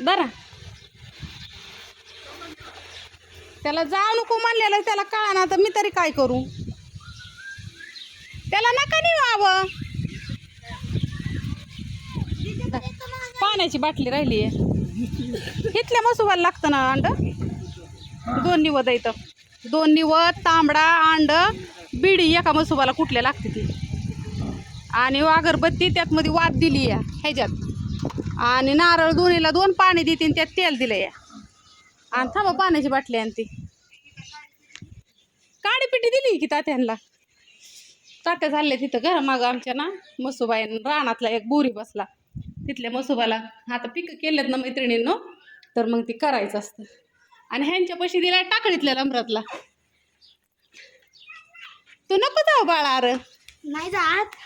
बरं. त्याला जाऊ नको म्हणलेलं त्याला कळा ना तर मी तरी काय करू? त्याला नका नाही हवं पाण्याची बाटली राहिली आहे. इथल्या मसुबाला लागतं ना अंड? दोन निवद येतं दोन निवद तांबडा अंड बिडी एका मसुबाला कुठल्या लागते ती? आणि अगरबत्ती त्यात मध्ये वाद दिली आहे ह्याच्यात. आणि नारळ दोन्हीला दोन पाणी देते त्यात तेल दिलं या आणि थांबा पाण्याची बाटली आणि ती काडी पिटी दिली की तात्यांना? तात्या झाले तिथं घर मागं आमच्या ना मसुबाई रानातला एक बोरी बसला. तिथल्या मसुबाला आता पिकं केलेत ना मैत्रिणींनो तर मग ती करायचं असतं. आणि ह्यांच्या पैसे दिला टाकळीतल्या लंबरातला तू नको जाऊ बाळा अरे. नाही जात.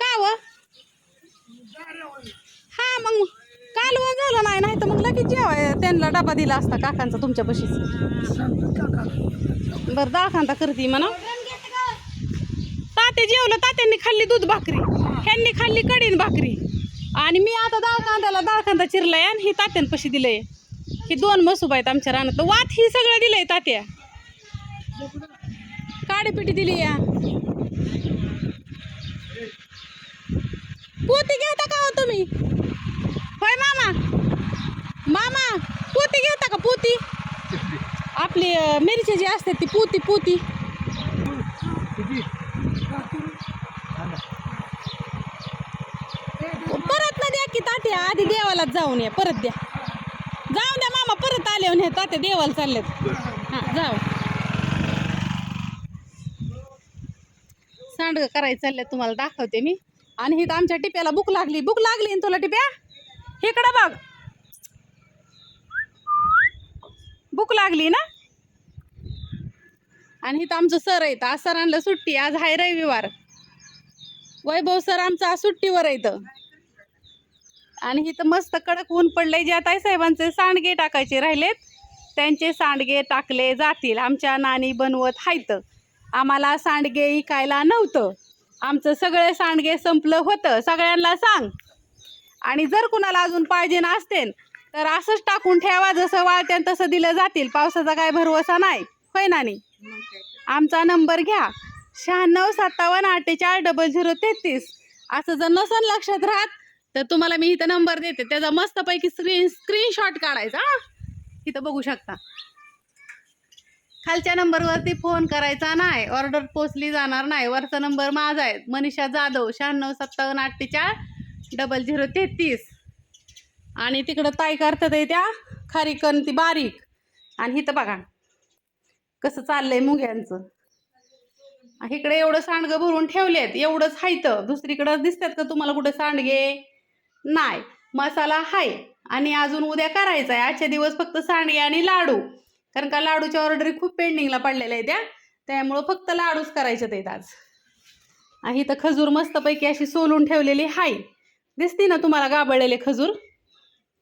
का व? हा मग कालवण झालं नाही नाही तर मग लगेच जेवाय त्यांना डबा दिला असता काकांचा तुमच्या पशीच बरं दाखांता करते म्हणा. ताते जेवलं तात्यांनी खाल्ली दूध भाकरी. ह्यांनी खाल्ली कडीन भाकरी. आणि मी आता डाळ कांद्याला डाळ कांदा चिरलाय आणि ही तात्यांपाशी दिलंय. ही दोन मसूब आहेत आमच्या रानात वात ही सगळं दिलंय तात्या. काडीपिटी दिली या. पोती घेता का हो तुम्ही? होय मामा. मामा पोती घेता का पोती? आपली मिरची जी असते ती पोती पोती. परत ना द्या की तात्या आधी देवालाच जाऊन या परत द्या. जाऊन द्या मामा परत आले हे तात्या देवाला चाललेत. हां जाऊ. सांडगं करायचं चाललंय तुम्हाला दाखवते मी. आणि इथं आमच्या टिप्याला भूक लागली. भूक लागली ना तुला टिप्या? इकडं बघ. भूक लागली ना? आणि इथं आमचं सर आहे आज सरांना सुट्टी. आज हाय रविवार. वैभव सर आमचं आज सुट्टीवर येतं आणि इथं मस्त कडक ऊन पडलंय. जे आता साहेबांचे सांडगे टाकायचे राहिलेत त्यांचे सांडगे टाकले जातील. आमच्या नानी बनवत हायत आम्हाला सांडगे इकायला नव्हतं. आमचं सगळे सांडगे संपलं होतं. सगळ्यांना सांग. आणि जर कुणाला अजून पाहिजे नसतेन तर असंच टाकून ठेवा. जसं वाळत्यान तसं दिलं जातील. पावसाचा काय भरवसा नाही. होय नानी आमचा नंबर घ्या. शहाण्णव सत्तावन्न अठ्ठेचाळीस डबल झिरो तेहतीस. असं जर नसन लक्षात राहत तर तुम्हाला मी इथं नंबर देते. त्याचा मस्तपैकी स्क्रीन स्क्रीनशॉट काढायचा इथं बघू शकता. खालच्या नंबरवरती फोन करायचा नाही. ऑर्डर पोचली जाणार नाही. वरचा नंबर माझा आहे. मनीषा जाधव शहाण्णव सत्तावन्न अठ्ठेचाळीस डबल झिरो तेहतीस. आणि तिकडं ताई करतात आहे त्या. खारीकन ती बारीक. आणि इथं बघा. कसं चाललंय मुग्यांचं. इकडे एवढं सांडगं भरून ठेवलेत. एवढंच हायतं दुसरीकडं दिसतात का तुम्हाला कुठं सांडगे? नाही. मसाला हाय. आणि अजून उद्या करायचा आहे आजच्या दिवस फक्त सांडगे आणि लाडू. कारण का लाडूच्या ऑर्डरी खूप पेंडिंगला पडलेल्या आहेत त्या त्यामुळं फक्त लाडूच करायचे आहेत आज. आणि इथं खजूर मस्तपैकी अशी सोलून ठेवलेली हाय. दिसती ना तुम्हाला गाबळलेले खजूर?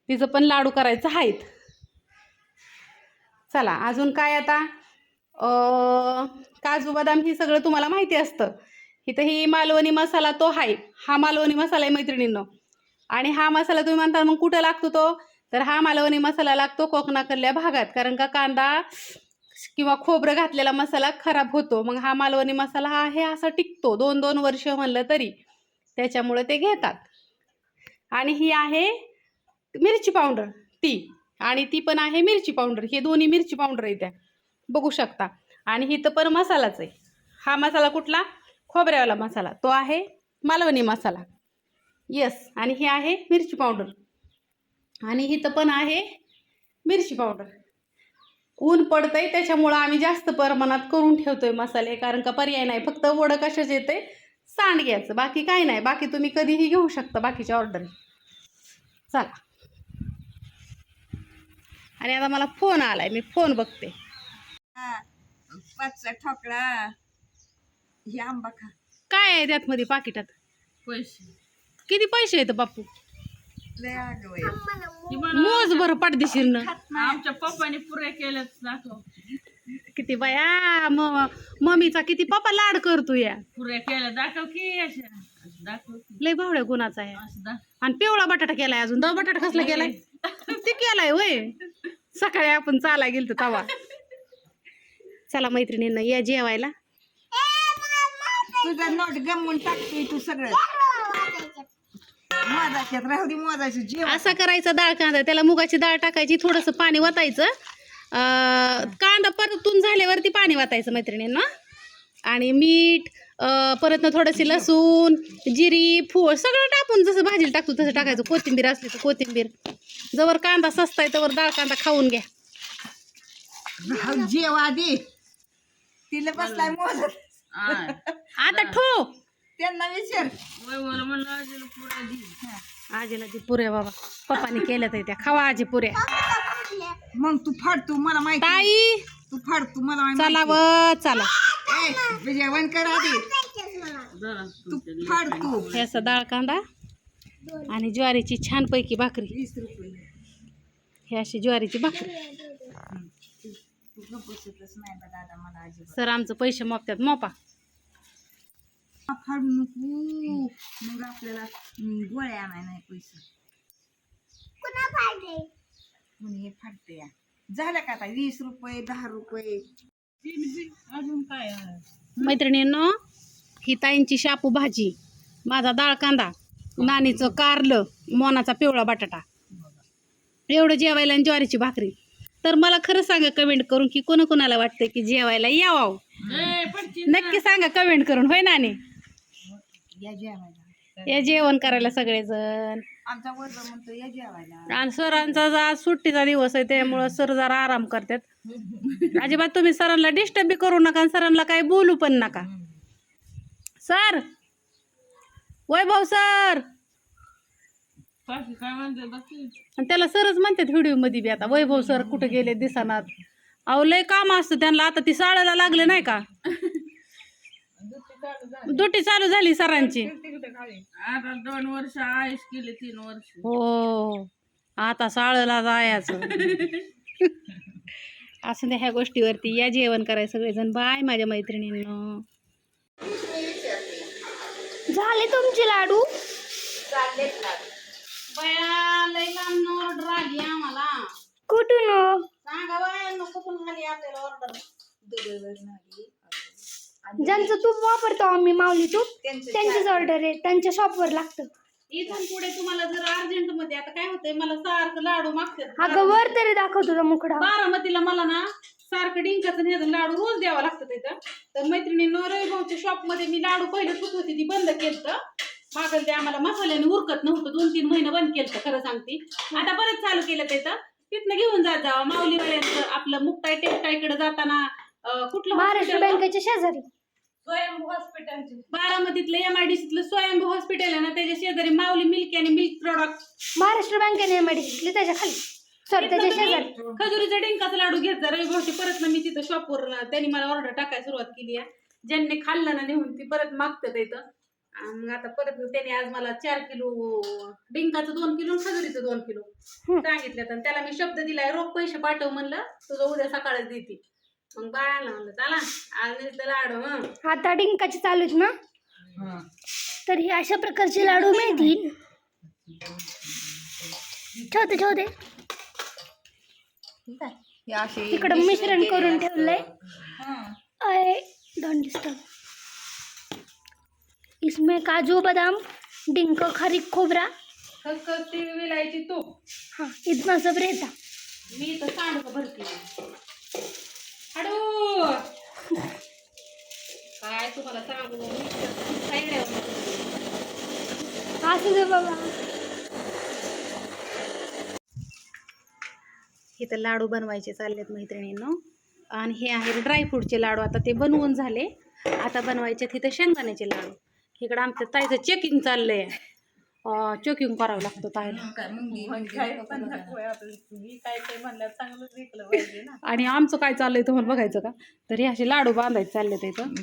तिचं पण लाडू करायचं आहेत चला अजून काय आता? काजू बदाम ही सगळं तुम्हाला माहिती असतं. इथं ही मालवणी मसाला तो आहे हा मालवणी मसाला आहे मैत्रिणींनो. आणि हा मसाला तुम्ही म्हणता मग कुठं लागतो तो? तर हा मालवणी मसाला लागतो कोकणाकडल्या भागात. कारण का कांदा किंवा खोबरं घातलेला मसाला खराब होतो. मग हा मालवणी मसाला हा आहे असा टिकतो. दोन दोन वर्ष म्हणलं तरी. त्याच्यामुळे ते घेतात. आणि ही आहे मिरची पावडर. ती. आणि ती पण आहे मिरची पावडर. हे दोन्ही मिरची पावडर आहे त्या. बघू शकता. आणि इथं पण मसालाच आहे. हा मसाला कुठला? खोबऱ्यावाला मसाला. तो आहे मालवणी मसाला. येस आणि हे आहे मिरची पावडर. आणि इथं पण आहे मिरची पावडर. ऊन पडतंय त्याच्यामुळं आम्ही जास्त प्रमाणात करून ठेवतोय मसाले कारण का पर्याय नाही फक्त वडं कशाच येते सांडग्याचं बाकी काय नाही बाकी तुम्ही कधीही घेऊ शकता बाकीच्या ऑर्डर चला. आणि आता मला फोन आलाय मी फोन बघते. पाचचा ठोकळा. ही आंबा खा. काय आहे त्यात मध्ये पाकिटात? पैसे. किती पैसे आहेत बापू? आहे. मोज बरं पडदेशीरनं आमच्या पप्पाने पुरे केलं दाखव. किती बाया मम्मीचा किती पप्पा लाड करतो या. पुऱ्या केल्या दाखव की अशा. दाखव लय भावड्या गुणाचा आहे आणि पिवळा बटाटा केलाय अजून. दव बटाटा कसला केलाय? ते केलाय वय सकाळी आपण चाला गेलतो तवा. चला मैत्रिणींना या जेवायला. तुझा नोट गमवून टाकतोय तू सगळं. मोजाच्यात राहू दे मोजायचं जेवण. असा करायचा डाळ कांदा त्याला मुगाची डाळ टाकायची थोडंसं पाणी वतायचं. अं, कांदा परतून झाल्यावरती पाणी वतायचं मैत्रिणींना. आणि मीठ अं, परत ना थोडंशी लसूण जिरी फूळ सगळं टाकून जसं भाजीला टाकतो तसं टाकायचं. कोथिंबीर असली तर कोथिंबीर. जवळ कांदा सस्ता आहे तवर डाळ कांदा खाऊन घ्या. राहू जेवा दे तिला बसलाय मोजत आता ठो. त्यांना विचार. आजीला ती पुऱ्या बाबा. पप्पाने केल्या तर त्या. खावा आजी पुऱ्या. मग तू फाड तू मला माहिती ताई. तू फाड तू मला. चला व चला. ए, जेवण कर आधी. तू फाड तू. हे असं डाळ कांदा आणि ज्वारीची छानपैकी भाकरी. वीस रुपये. ही अशी ज्वारीची भाकरी. तू गप्प बसतच नाही बा दादा मला अजिबात. सर आमचं पैसे मोपतात मोपा. फाडू नको मग आपल्याला गोळ्या आणाय नाही पैसे. कोणी हे फाडते या. झालं का आता वीस रुपये दहा रुपये? अजून काय मैत्रिणींनो ही ताईंची शापू भाजी माझा डाळ कांदा नानीचं कारलं मोनाचा पिवळा बटाटा. एवढं जेवायला आणि ज्वारीची भाकरी. तर मला खरं सांगा कमेंट करून की कोणाकोणाला वाटतं की जेवायला यावं? नक्की सांगा कमेंट करून. होय नानी? या जेवायला. या जेवण करायला सगळेजण. आमचा वर्ग म्हणतो या जेवायला. आणि सरांचा जा सुट्टीचा दिवस आहे त्यामुळं सर जरा आराम करतात. अजिबात तुम्ही सरांना डिस्टर्ब बी करू नका आणि सरांना काही बोलू पण नका. सर! वैभव सर! आणि त्याला सरच म्हणतात व्हिडिओमध्ये बी आता वैभव सर कुठे गेले दिसनात. अहो लय काम असतं त्यांना आता ती साळायला लागले नाही का? दुटी चालू झाली सरांची. आता दोन वर्ष आयुष केले तीन वर्ष. हो आता साळला जायचं. असं ह्या गोष्टीवरती या जेवण करायचं सगळेजण बाय माझ्या मैत्रिणींनो. झाले तुमचे लाडू? ऑर्डर आली आम्हाला. कुठून हो? सांगा बाया आपल्याला ऑर्डर ज्यांचं तूप वापरतो आम्ही माऊली तूप त्यांचं त्यांचीच ऑर्डर आहे. त्यांच्या शॉपवर लागतं. इथून पुढे तुम्हाला जर अर्जंटमध्ये आता काय होतंय मला सारखं लाडू मागतात. अगं वर तरी दाखव तुझा मुखडा बारामतीला मला ना सारखं डिंकाचं ह्याचं लाडू रोज द्यावा लागतं तिथं. तर मैत्रिणींनो रविभाऊच्या शॉपमध्ये मी लाडू पहिले खूप होती ती बंद केलं मागल ते आम्हाला मसाल्याने उरकत नव्हतं. दोन तीन महिने बंद केलं खरं सांगते. आता परत चालू केलं तिथं. तिथनं घेऊन जात जावं. माऊलीवाल्यांचं आपलं मुक्ताई टेक्स्टाईकडे जाताना अं, कुठलं महाराष्ट्र hospital? बँकेच्या शेजारी. स्वयंभू हॉस्पिटलचे. बारामतीतलं M I D Swayambhu hospital आहे ना त्याच्या शेजारी माऊली मिल्क आणि मिल्क प्रॉडक्ट महाराष्ट्र बँकेने एम घेतली त्याच्याखाली. सॉरी त्याच्या शेजारी. खजुरीचा डिंकाचा लाडू घेतला रविभाऊची परत ना मी तिथं शॉपवर त्यांनी मला ऑर्डर टाकायला सुरुवात केली आहे. ज्यांनी खाल्लं ना नेऊन ती परत मागतात इथं. आणि मग आता परत त्यांनी आज मला चार किलो डिंकाचं दोन किलो आणि खजुरीचं दोन किलो. सांगितलं. तर त्याला मी शब्द दिलाय रोख पैसे पाठव म्हणलं. तुझं उद्या सकाळच देते मग बाळाला म्हणलं चला आज नुसतं लाडू हं. आता डिंकाचे चालू आहेत ना? तर हे अशा प्रकारचे लाडू मिळतील. ठेवते ठेवते. हे इकडं मिश्रण करून ठेवलंय. आए डोंट डिस्टर्ब इसमें काजू बादाम डिंक खारीक खोबरा. खसखस तीळ विलायची तूप. हाँ इतना सब रहता मी तर सांडू भरती हडू. काय तुम्हाला सांगू? असू दे बाबा. इथं लाडू बनवायचे चाललेत मैत्रिणींनो. आणि हे आहेत ड्रायफ्रूटचे लाडू. आता ते बनवून झाले. आता बनवायचे तिथं शेंगदाण्याचे लाडू. इकडं आमच्या ताईचं चेकिंग चाललंय. चेकिंग करावं लागतं ताईला. आणि आमचं काय चाललंय तुम्हाला बघायचं का? तर हे असे लाडू बांधायचे चालले इथं.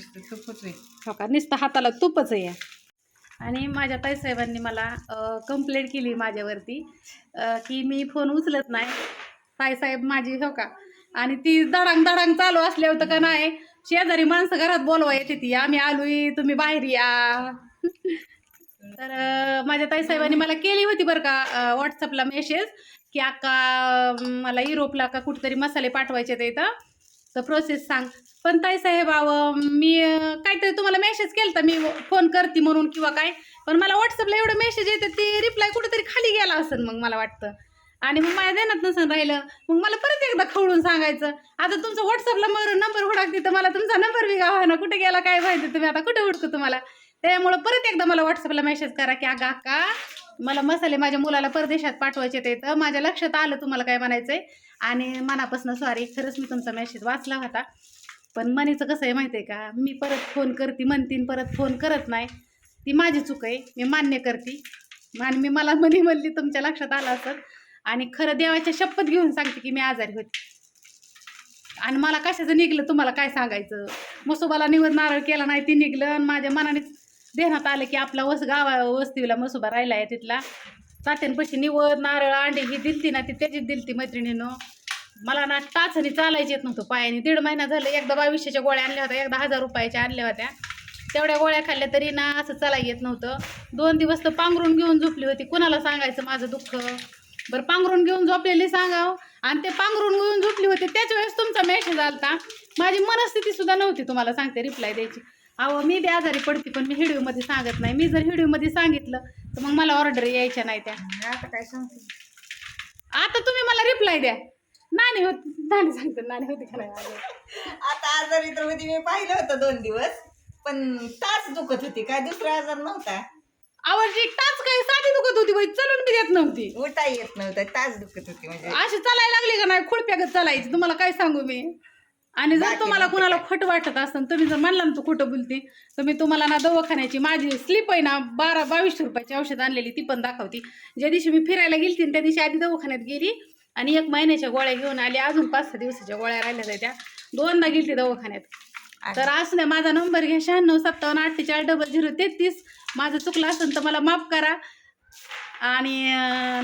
हो का? नुसतं हाताला तुपच आहे. आणि माझ्या ताईसाहेबांनी मला कंप्लेंट केली माझ्यावरती की मी फोन उचलत नाही. ताईसाहेब माझी हो का? आणि ती दडांग दडांग चालू असले होतं का नाही? शेजारी माणसं घरात बोलवा येते ती. आम्ही आलोय तुम्ही बाहेर या. तर माझ्या माझ्या ताईसाहेबांनी मला केली होती बरं का व्हॉट्सअपला मेसेज की अक्का मला युरोपला का कुठेतरी मसाले पाठवायचे ते इथं. तर प्रोसेस सांग. पण ताई साहेब मी काहीतरी तुम्हाला मेसेज केला मी फोन करते म्हणून किंवा काय पण मला व्हॉट्सअपला एवढं मेसेज येते ते रिप्लाय कुठेतरी खाली गेला असेल मग मला वाटतं. आणि मग माझ्या ध्यानात नसून राहिलं मग मला परत एकदा खवळून सांगायचं आता तुमचं व्हॉट्सअपला मग नंबर हुडाकते तर मला तुमचा नंबर बी गावा ना कुठे गेला काय माहिती तुम्ही आता कुठे हुडकू तुम्हाला? त्यामुळं परत एकदा मला व्हॉट्सअपला मेसेज करा की अगा अक्का मला मसाले माझ्या मुलाला परदेशात पाठवायचे ते तर माझ्या लक्षात आलं तुम्हाला काय म्हणायचंय. आणि मनापासून सॉरी खरंच मी तुमचा मेसेज वाचला होता. पण मनीचं कसं आहे माहिती आहे का? मी परत फोन करते म्हणतीन परत फोन करत नाही. ती माझी चूक आहे. मी मान्य करते. आणि मी मला मनी म्हणली तुमच्या लक्षात आलं असत आणि खरं देवाच्या शपथ घेऊन सांगते की मी आजारी होते. आणि मला कशाचं निघलं तुम्हाला काय सांगायचं? मसोबाला निवड नारळ केला नाही ती निघलं. आणि माझ्या मनाने देण्यात आलं की आपला वस गावा वस्तीला मसुबा राहिला आहे तिथला तात्यांपाशी निवड नारळ अंडे ही दिलती ना ती त्याचीच दिलती मैत्रिणीनं. मला ना टाचणी चालायची येत नव्हतं पायाने. दीड महिना झालं एकदा बावीसशेच्या गोळ्या आणल्या होत्या एकदा हजार रुपयाच्या आणल्या होत्या. तेवढ्या गोळ्या खाल्ल्या तरी ना असं चालायला येत नव्हतं. दोन दिवस तर पांघरून घेऊन झोपली होती. कुणाला सांगायचं माझं दुःख? बरं पांघरून घेऊन झोपलेली सांगाव. आणि ते पांघरून घेऊन झोपली होती त्याच वेळेस तुमचा मेसेज आलता. माझी मनस्थिती सुद्धा नव्हती तुम्हाला सांगते रिप्लाय द्यायची. अहो मी बी आजारी पडते पण मी व्हिडिओमध्ये सांगत नाही. मी जर व्हिडिओमध्ये सांगितलं तर मग मला ऑर्डर यायच्या नाही त्या. आता काय सांगते? आता तुम्ही मला रिप्लाय द्या. नानी होत नानी सांगते नानी होती का नाही? आता आजारी तर मध्ये मी पाहिलं होतं दोन दिवस पण तास दुखत होती. काय दुसरा आजार नव्हता. आवडची टाच काय साधी दुखत होती बाई चलून बी देत नव्हती. उठा येत नव्हता तास दुखत होती म्हणजे. अशी चालायला लागली का नाही? खुडप्यागत चालायची तुम्हाला काय सांगू मी? आणि जर तुम्हाला कुणाला. खोटं वाटत असतं तुम्ही जर म्हणला ना तू खोटं बोलते तर मी तुम्हाला ना दवाखान्याची माझी स्लिप आहे ना बारा बावीसशे रुपयाची औषध आणलेली ती पण दाखवती. ज्या दिवशी मी फिरायला गेली त्या दिवशी आधी दवाखान्यात गेली आणि एक महिन्याच्या गोळ्या घेऊन आली अजून पाच सहा दिवसाच्या गोळ्या राहिल्या त्या दोनदा गेली दवाखान्यात. तर असं नाही माझा नंबर घ्या शहाण्णव सत्तावन्न अठ्ठेचाळीस डबल झिरो तेहतीस. माझं चुकलं असेल तर मला माफ करा. आणि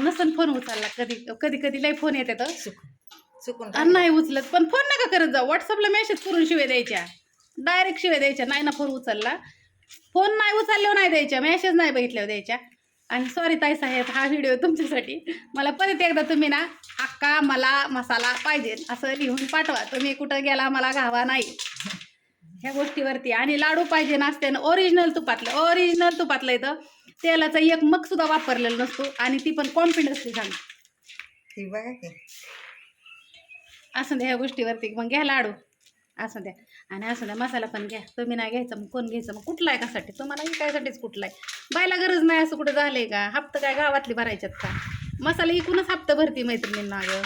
नसन फोन उचलला कधी कधी कधी लय फोन येतात चुकून आणि नाही उचलत. पण फोन नका करत जा व्हॉट्सअपला मेसेज करून शिवाय द्यायच्या. डायरेक्ट शिवाय द्यायच्या. नाही ना फोन उचलला. फोन नाही उचलल्यावर नाही द्यायच्या. मेसेज नाही बघितल्यावर द्यायच्या. आणि सॉरी ताई साहेब हा व्हिडिओ तुमच्यासाठी. मला परत एकदा तुम्ही ना अक्का मला मसाला पाहिजे असं लिहून पाठवा. तुम्ही कुठं गेला मला घावा नाही. ह्या गोष्टीवरती. आणि लाडू पाहिजे नाचत्यानं ओरिजिनल तुपातलं. ओरिजिनल तुपातलं इथं. तेलाचा एक मग सुद्धा वापरलेला नसतो. आणि ती पण कॉन्फिडन्सली की. असं द्या ह्या गोष्टीवरती. मग घ्या लाडू. असं द्या. आणि असं द्या मसाला पण घ्या. तुम्ही नाही घ्यायचा मग कोण घ्यायचं? मग कुठला आहे कासाठी तुम्हाला विकायसाठीच कुठला आहे? बायला गरज नाही असं कुठं झालंय का? हप्ता काय गावातली भरायच्यात का? मसाला इकूनच हप्ता भरती मैत्रिणींना गं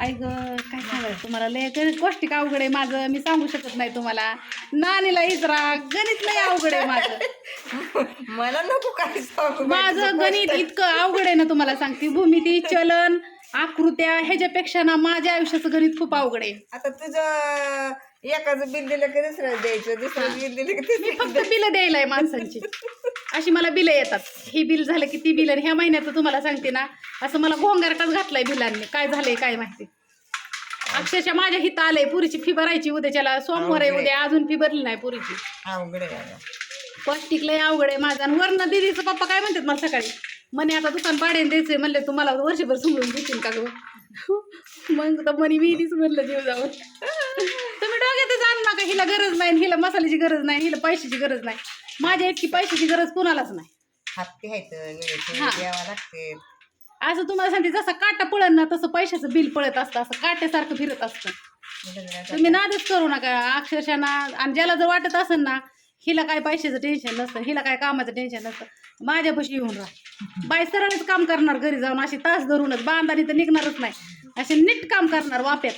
ऐक काय सांगायचं तुम्हाला? लय गणित गोष्टी का अवघड आहे माझं? मी सांगू शकत नाही तुम्हाला. नानीला इजरा गणित लय अवघड आहे माझं. मला नको काय सांगू माझं गणित. इतकं अवघड आहे ना तुम्हाला सांगते. भूमिती चलन आकृत्या ह्याच्यापेक्षा ना माझ्या आयुष्याचं गणित खूप अवघड आहे. आता तुझं एकाचं बिल दिलं की दुसरं द्यायचं दुसरं बिल दिलं की मी फक्त बिलं द्यायला आहे माणसांची. अशी मला बिलं येतात. ही बिल झालं की ती बिल आणि ह्या महिन्यात तुम्हाला सांगते ना असं मला गोंगारटाच घातलाय बिलांनी. काय झालंय काय माहिती. अक्षरशः माझ्या हित आलंय पुरीची फी भरायची उद्याच्याला सोमवार आहे उद्या अजून फी भरली नाही पुरीची. अवघड आहे बाबा. पौष्टिक लय अवघड आहे माझं. आणि वरनं दिदीचं पप्पा काय म्हणतात मला सकाळी? म्हणे आता दुकान भाड्याने द्यायचंय. म्हणले तुम्हाला वर्षभर समजून देतील का गं? मग तर म्हणे मी इथेच म्हणलं जीव जाऊन तुम्ही डोक्यातच आण नका हिला गरज नाही हिला मसाल्याची गरज नाही हिला पैशाची गरज नाही. माझ्या इतकी पैशाची गरज कुणालाच नाही. हप्ते आहेत वेळेचे हा. द्यावा लागते. असं तुम्हाला सांगते जसं काटा पळत ना तसं पैशाचं बिल पळत असतं असं काट्यासारखं फिरत असतं. तुम्ही नादच करू नका अक्षरशः ना आणि ज्याला जर वाटत असेल ना हिला काय पैशाचं टेन्शन नसतं हिला काय कामाचं टेन्शन नसतं. माझ्यापाशी येऊन राहा. बाय सरळच काम करणार घरी जाऊन अशी तास धरूनच बांधानी तर निघणारच नाही. असे नीट काम करणार वाप्यात.